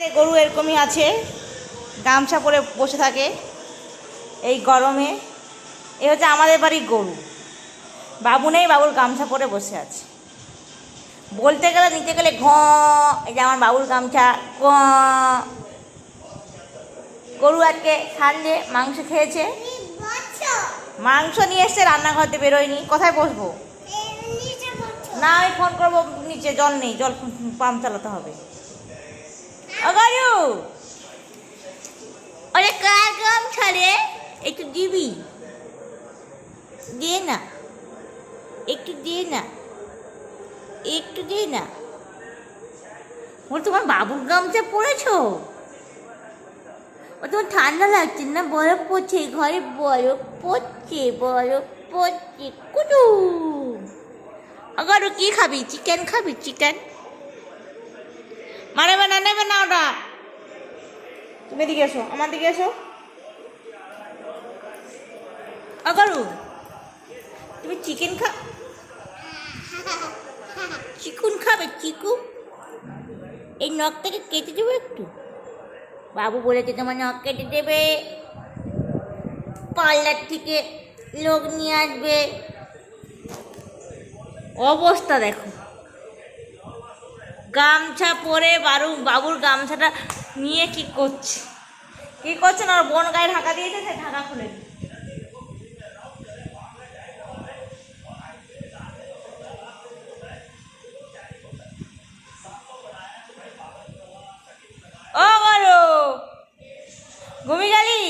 গরু এরকমই আছে গামছা পরে বসে থাকে এই গরমে। এ হচ্ছে আমাদের বাড়ির গরু। বাবু নেই বাবুর গামছা পরে বসে আছে। বলতে গেলে নিতে গেলে ঘ এই যে আমার বাবুর গামছা গ গরু আজকে সানডে মাংস খেয়েছে। মাংস নিয়ে এসছে রান্নাঘরতে বেরোয়নি। কোথায় বসবো? না আমি ফোন করব নিচে জল নেই জল পাম্প চালাতে হবে। অগারু আরে কার গাম ছাড়ে একটু দিবি দে না একটু দে না একটু দে না বল তোমার বাবুর গামছা পড়েছো ও তোমার ঠান্ডা লাগছে না, বরফ পড়ছে ঘরে বরফ পড়ছে বরফ পড়ছে কুটু আগারু, কি খাবি? চিকেন খাবি? চিকেন মানাবে না নেবে না ওটা। তুমি এদিকে এসো, আমার দিকে এসো। আগারু, তুমি চিকেন খা চিকুন খাবে চিকু এই নখটাকে কেটে দেবো একটু। বাবু বলেছে তোমার নখ কেটে দেবে। পার্লার থেকে লোক নিয়ে আসবে। অবস্থা দেখো। গামছা পরে বারু বাবুর গামছাটা নিয়ে কি করছে? কি করছে না? ওর বোন গায়ে ঢাকা দিয়েছে, সে ঢাকা খুলে ও বলো ঘুমি গেলি?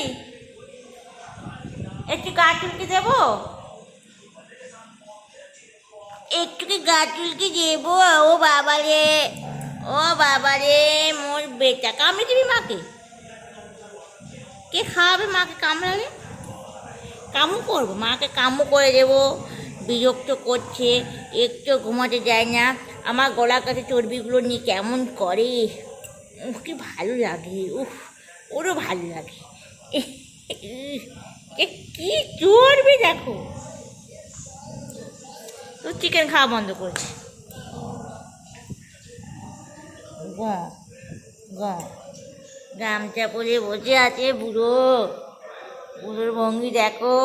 একটু গা চুলকে দেবো? একটু গা চুলকে দেবো? ও বাবা বাবা রে, মোর বেটা কামড়ে দিবি মাকে? কে খাওয়াবে মাকে কামড়ালে? কামু করব, মাকে কামু করে দেবো, বিরক্ত করছে একটু ঘুমাতে যায় না, আমার গলার কাছে চর্বিগুলো নিয়ে কেমন করে? উফ কি ভালো লাগে উফ ওরও ভালো লাগে। এ, কি চর্বি দেখো। তো চিকেন খাওয়া বন্ধ করেছে। গ গা গামছা পরে বসে আছে বুড়ো। বুড়োর ভঙ্গি দেখো।